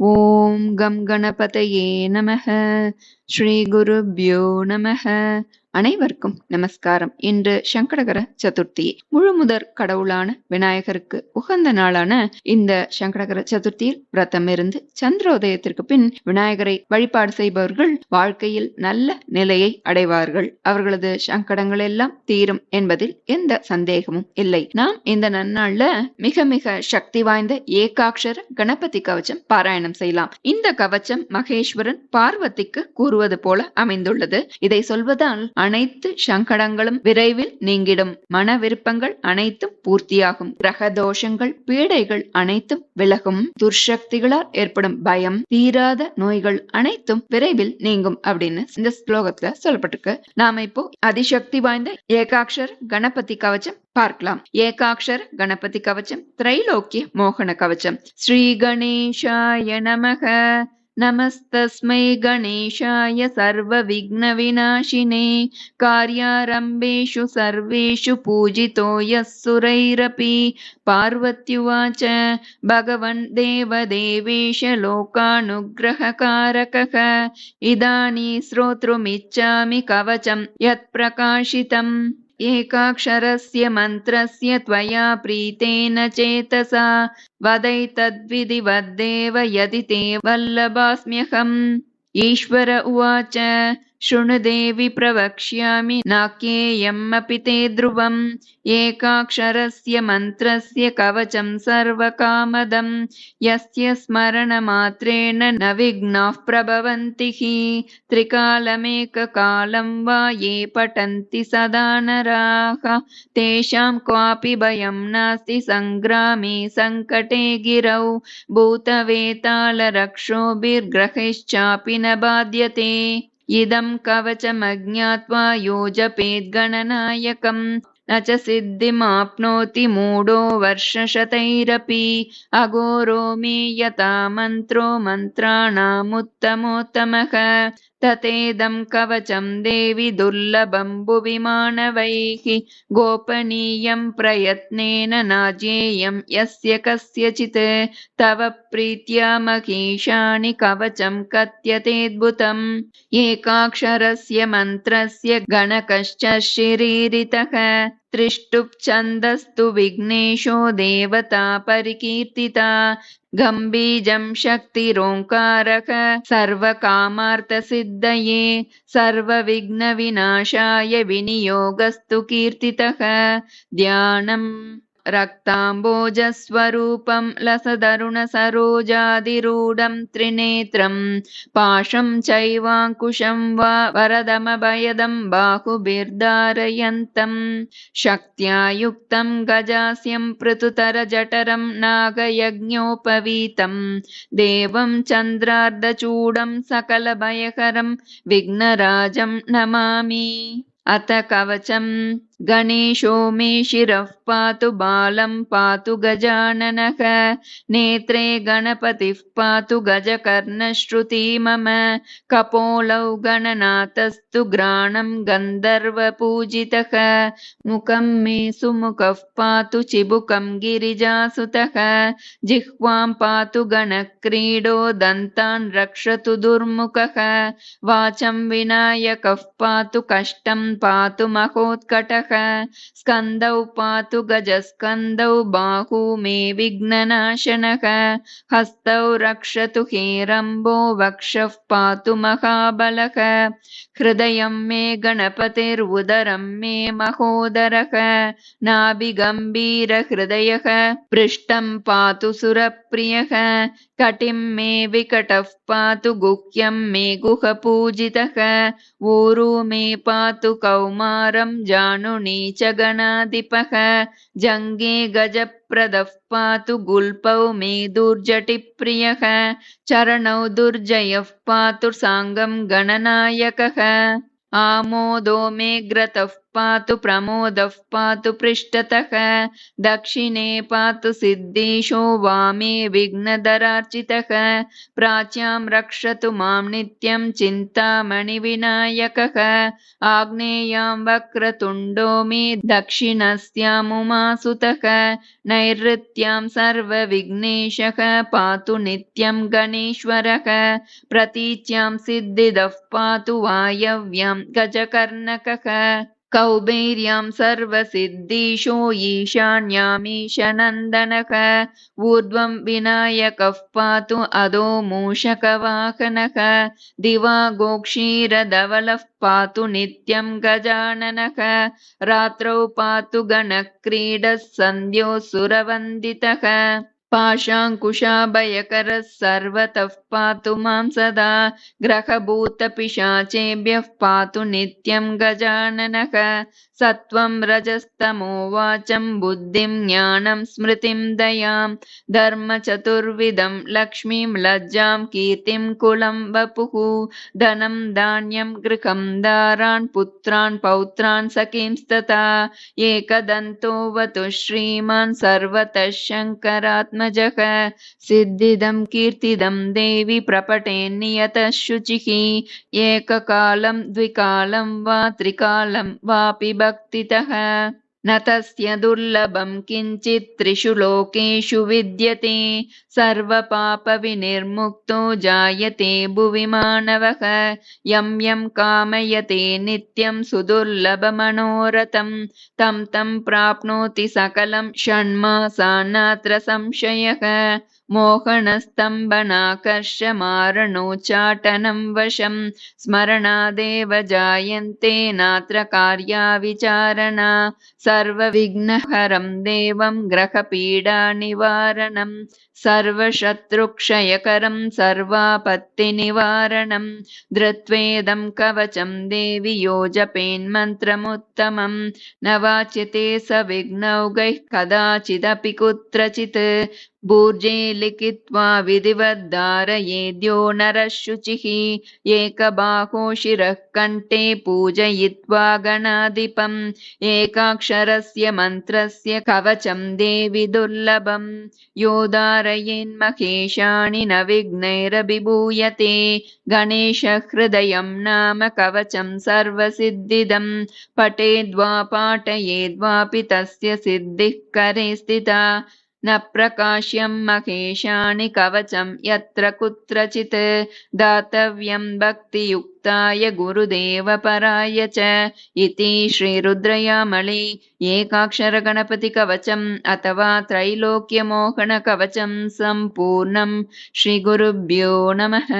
ॐ गं गणपतये नमः। श्रीगुरुभ्यो नमः। அனைவருக்கும் நமஸ்காரம். இன்று சங்கடகர சதுர்த்தி. முழு முதற் கடவுளான விநாயகருக்கு உகந்த நாளான இந்த சங்கடகர சதுர்த்தியில் விரதம் இருந்து சந்திரோதயத்திற்கு பின் விநாயகரை வழிபாடு செய்பவர்கள் வாழ்க்கையில் நல்ல நிலையை அடைவார்கள். அவர்களது சங்கடங்கள் எல்லாம் தீரும் என்பதில் எந்த சந்தேகமும் இல்லை. நாம் இந்த நன்னாள்ல மிக மிக சக்தி வாய்ந்த ஏகாட்சர கணபதி கவச்சம் பாராயணம் செய்யலாம். இந்த கவச்சம் மகேஸ்வரன் பார்வதிக்கு கூறுவது போல அமைந்துள்ளது. இதை சொல்வதால் அனைத்து சங்கடங்களும் விரைவில் நீங்கிடும். மன விருப்பங்கள் அனைத்தும் பூர்த்தியாகும். கிரக தோஷங்கள் பீடைகள் அனைத்தும் விலகும். துர்சக்திகளால் ஏற்படும் பயம் தீராத நோய்கள் அனைத்தும் விரைவில் நீங்கும் அப்படின்னு இந்த ஸ்லோகத்துல சொல்லப்பட்டிருக்கு. நாம இப்போ அதிசக்தி வாய்ந்த ஏகாட்சர் கணபதி கவச்சம் பார்க்கலாம். ஏகாட்சர் கணபதி கவச்சம் திரைலோக்கிய மோகன கவச்சம். ஸ்ரீ கணேஷாய நமக. नमस्तस्मै गणेशाय सर्वविघ्नविनाशिने कार्यारम्भेषु सर्वेषु पूजितो यः सुरैरपि। पार्वत्युवाच भगवन् देवदेवेश लोकानुग्रहकारकः। इदानी श्रोतृमिच्छामि कवचं यत्प्रकाशितम् एकाक्षरस्य मन्त्रस्य त्वया प्रीतेन चेतसा। वदैतद्विधिवद्देव यदि ते वल्लभास्म्यहम्। ईश्वर उवाच शृणुदेवि प्रवक्ष्यामि नाक्येयमपि ते ध्रुवम् एकाक्षरस्य मन्त्रस्य कवचं सर्वकामदम् यस्य स्मरणमात्रेण न विघ्नाः प्रभवन्ति हि त्रिकालमेककालं वा ये पठन्ति सदा नराः तेषां क्वापि भयं नास्ति सङ्ग्रामे सङ्कटे गिरौ भूतवेतालरक्षोभिर्ग्रहैश्चापि न बाध्यते इदं कवचमज्ञात्वा यो जपेद्गणनायकम् न च सिद्धिमाप्नोति मूढो वर्षशतैरपि। अघोरो मे यथा मन्त्रो मन्त्राणामुत्तमोत्तमः ततेदं कवचं देवि दुर्लभं भुवि मानवैः गोपनीयं प्रयत्नेन नाज्येयं यस्य कस्यचित् तव प्रीत्या महेशानि कवचं कथ्यतेऽद्भुतम् एकाक्षरस्य मन्त्रस्य गणकश्च शिरीरितः त्रिष्टुप्छन्दस्तु विघ्नेशो देवता परिकीर्तिता गम्बीजं शक्तिरोङ्कारः सर्वकामार्थसिद्धये सर्वविघ्नविनाशाय विनियोगस्तु कीर्तितः। ध्यानम् रक्ताम्बोजस्वरूपं लसदरुणसरोजादिरूढं त्रिनेत्रं पाशं चैवाङ्कुशं वा वरदमभयदं बाहुभिर्धारयन्तं शक्त्या युक्तं गजास्यं पृथुतरजठरं नागयज्ञोपवीतं देवं चन्द्रार्धचूडं सकलभयकरं विघ्नराजं नमामि अथ कवचम् गणेशो मे शिरः पातु बालं पातु गजाननः नेत्रे गणपतिः पातु गजकर्णश्रुती मम कपोलौ गणनाथस्तु घ्राणं गन्धर्वपूजितः मुखं मे सुमुखः पातु चिबुकं गिरिजासुतः जिह्वां पातु गणक्रीडो दन्तान् रक्षतु दुर्मुखः वाचं विनायकः पातु कष्टं पातु महोत्कटः स्कन्दौ पातु गजस्कन्दौ बाहू मे विघ्ननाशनः हस्तौ रक्षतु हेरम्बो वक्षः पातु महाबलः हृदयं मे गणपतिर्उदरं मे महोदरः नाभिगम्भीरहृदयः पृष्ठं पातु सुरप्रियः कटिं मे विकटः पातु गुह्यं मे गुहपूजितः। ऊरु मे पातु कौमारं जानुनी च गणाधिपः। जङ्गे गजप्रदः पातु गुल्पौ मे दुर्जटिप्रियः। चरणौ दुर्जयः पातु साङ्गं गणनायकः। आमोदो मे ग्रतः पातु प्रमोदः पातु पृष्ठतः। दक्षिणे पातु सिद्धेशो वामे विघ्नधरार्चितः प्राच्यां रक्षतु मां नित्यं चिन्तामणिविनायकः। आग्नेयां वक्रतुण्डो मे दक्षिणस्यामुमासुतः। नैऋत्यां सर्वविघ्नेशः पातु नित्यं गणेश्वरः। प्रतीच्यां सिद्धिदः पातु वायव्यां गजकर्णकः कौबेर्यां सर्वसिद्धिशो ईशान्यामीशनन्दनः ऊर्ध्वं विनायकः पातु अधो मूषकवाहनः दिवा गोक्षीरधवलः पातु नित्यं गजाननः रात्रौ पातु गणक्रीडः सन्ध्यो सुरवन्दितः पाशाङ्कुशाभयकरः सर्वतः पातु मां सदा। ग्रहभूतपिशाचेभ्यः पातु नित्यं गजाननः। सत्त्वं रजस्तमो वाचं बुद्धिं ज्ञानं स्मृतिं दयां। धर्मचतुर्विधं लक्ष्मीं लज्जां कीर्तिं कुलं वपुः। धनं धान्यं गृहं दारान् पुत्रान् पौत्रान् सखींस्तथा। एकदन्तोऽवतु श्रीमान् सर्वतः शङ्करात्मजः सिद्धिदं कीर्तिदं देवि शुचि शुचिः एककालं द्विकालं वा त्रिकालं वापि भक्तितः। न तस्य दुर्लभं किञ्चित् त्रिषु लोकेषु विद्यते। सर्वपापविनिर्मुक्तो जायते भुवि मानवः। यं यं कामयते नित्यं सुदुर्लभमनोरथं। तं तं प्राप्नोति सकलं षण्मासान्नात्र संशयः मोहनस्तम्भनाकर्षमारणोच्चाटनं वशं स्मरणादेव जायन्ते नात्र कार्या विचारणा सर्वविघ्नहरं देवं ग्रहपीडानिवारणं सर्वशत्रुक्षयकरं सर्वापत्तिनिवारणं धृत्वेदं कवचं देवि यो जपेन्मन्त्रमुत्तमं न वाच्यते स विघ्नौगैः कदाचिदपि कुत्रचित् भूर्जे लिखित्वा विधिवद्धारयेद्यो नरः शुचिः। एकबाहो शिरः कण्ठे पूजयित्वा गणाधिपम्। एकाक्षरस्य मन्त्रस्य कवचं देवि दुर्लभम्। यो धारयेन्महेशाणि न विघ्नैरभिभूयते। गणेशहृदयं नाम कवचं सर्वसिद्धिदं पठेद्वा पाठयेद्वापि तस्य सिद्धिः करे स्थिता न प्रकाश्यं महेशानि कवचं यत्र कुत्रचित् दातव्यं भक्तियुक्ताय गुरुदेवपराय च इति श्रीरुद्रयामळि एकाक्षरगणपतिकवचम् अथवा त्रैलोक्यमोहनकवचं सम्पूर्णं श्रीगुरुभ्यो नमः